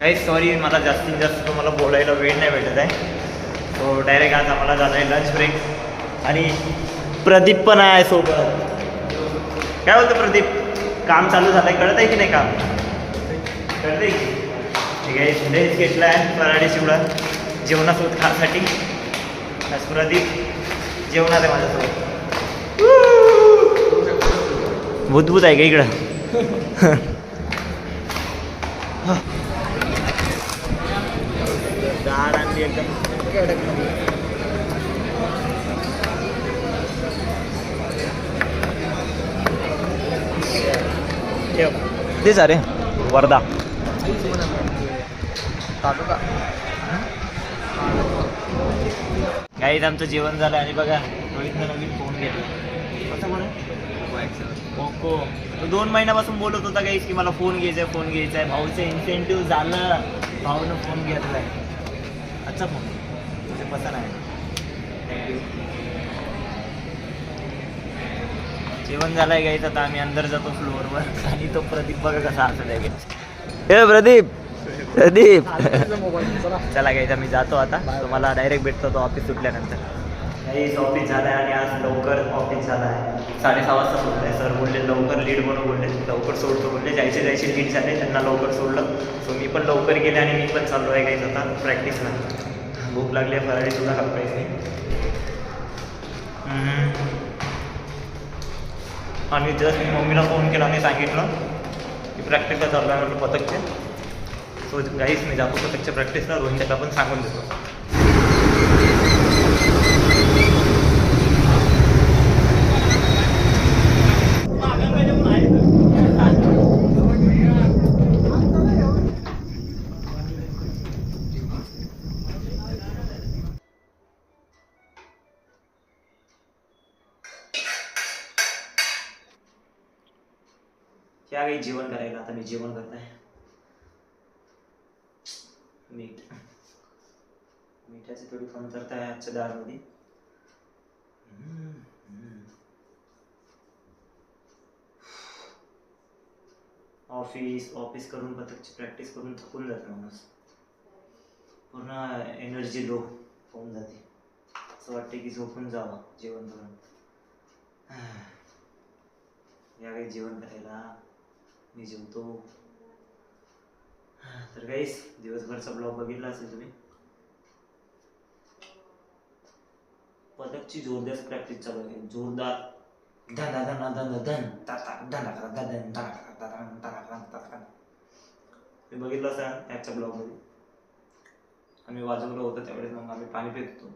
काही सॉरी मला जास्तीत जास्त तुम्हाला बोलायला वेळ नाही भेटत आहे. तो डायरेक्ट आज आम्हाला झालं आहे लंच ब्रेक आणि प्रदीप पण आहे सोबत. काय बोलतो प्रदीप? काम चालू झालं आहे कळत आहे की नाही काम? कळत आहे की? ठीक आहे लेस घेतला आहे पराठे चिवडा जेवणासोबत खासाठी. आज प्रदीप जेवणात आहे माझ्यासोबत. भूतभूत आहे का इकडं? डाळ आणली एकदम तेच अरे वर्धा. काहीच आमचं जेवण झालं आणि बघा रोहितनं नवीन फोन घेतला. कसं तो दोन महिन्यापासून बोलत होता काहीच की मला फोन घ्यायचा आहे फोन घ्यायचा आहे भाऊचं इन्सेंटिव्ह झालं. भाऊनं फोन घेतलाय. अच्छा फोन तुझे पसंत आहे. थँक्यू जेवण झालंय गाईच आता आम्ही अंदर जातो फ्लोअरवर आणि तो प्रदीप बघा कसा हसत आहे हे प्रदीप! प्रदीप! चला. गाईच आम्ही जातो आता. तुम्हाला डायरेक्ट भेटतो तो ऑफिस सुटल्यानंतर. नाही ऑफिस झालं आहे आणि आज लवकर ऑफिस झालं आहे साडेसहा वाजता सोडलं आहे. सर बोलले लवकर लीड म्हणून बोलले. लवकर सोडतो बोलले. जायचे जायचे लीड झाले. त्यांना लवकर सोडलं. सो मी पण लवकर गेले आणि मी पण चाललो आहे काही आता प्रॅक्टिसला भूक लागली आहे फराळी सुद्धा कापायची आणि जस्ट मी मम्मीला फोन केला आणि सांगितलं की प्रॅक्टिसला चाललो आहे म्हटलं पथकचे सो गाईस मी जातो पथकच्या प्रॅक्टिसला रोहितला पण सांगून देतो. क्या काही जेवण करायला आता मी जेवण करत आहे मीठ मिठाची थोडी कमतरता आहे आजच्या डाळमध्ये हम्म, ऑफिस ऑफिस करून पथकची प्रॅक्टिस करून थकून जातो माणूस. पूर्ण एनर्जी लो होऊन जाते. असं वाटते की झोपून जावं जेवण करून या काही जेवण करायला मी जेवतो तर काहीच दिवसभरचा ब्लॉग बघितला असेल तुम्ही. पदकची जोरदार प्रॅक्टिस चालू आहे. जोरदार. धना धना धन धन. ताता धना धना धन धना मी बघितलं असं ॲपच्या ब्लॉगमध्ये आम्ही वाजवलं होतं त्यावेळेस मग आम्ही पाणी पित होतो.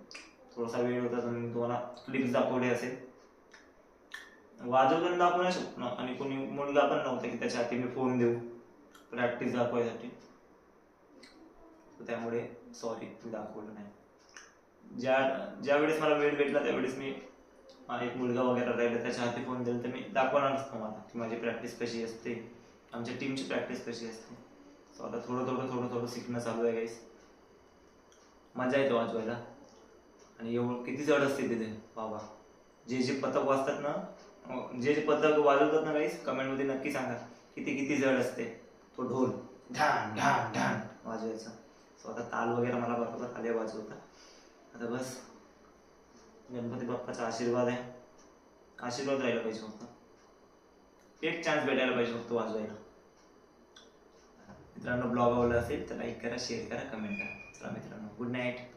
थोडासा वेळ होता तर मी तुम्हाला क्लिप्स दाखवले असेल. वाजवताना दाखवू नाही शकतो आणि कोणी मुलगा पण नव्हता की त्याच्या हाती मी फोन देऊ. प्रॅक्टिस दाखवायसाठी त्यामुळे सॉरी मी दाखवलं नाही. ज्या ज्या वेळेस मला वेळ भेटला त्यावेळेस मी एक मुलगा वगैरे राहिला त्याच्या हाती फोन दिला तर मी दाखवणार नसतो मला की माझी प्रॅक्टिस कशी असते. आमच्या टीमची प्रॅक्टिस कशी असते. सो आता थोडं थोडं थोडं थोडं शिकणं चालू आहे गाईस मजा येते वाजवायला. आणि एवढं किती जड असते तिथे. बाबा. जे जे पथक वाचतात ना जे जे पथक वाजवतात ना गाईस कमेंटमध्ये नक्की सांगा. किती किती जड असते. तो ढोल. ढाण ढाण ढाण. वाजवायचा. सो आता ताल वगैरे मला बरोबर आले वाजवता. आता बस. गणपती बाप्पाचा आशीर्वाद आहे. आशीर्वाद राहिला पाहिजे फक्त. एक चान्स भेटायला पाहिजे फक्त वाजवायला. मित्रांनो ब्लॉग आवडला असेल तर लाईक करा शेअर करा कमेंट करा. चला मित्रांनो गुड नाईट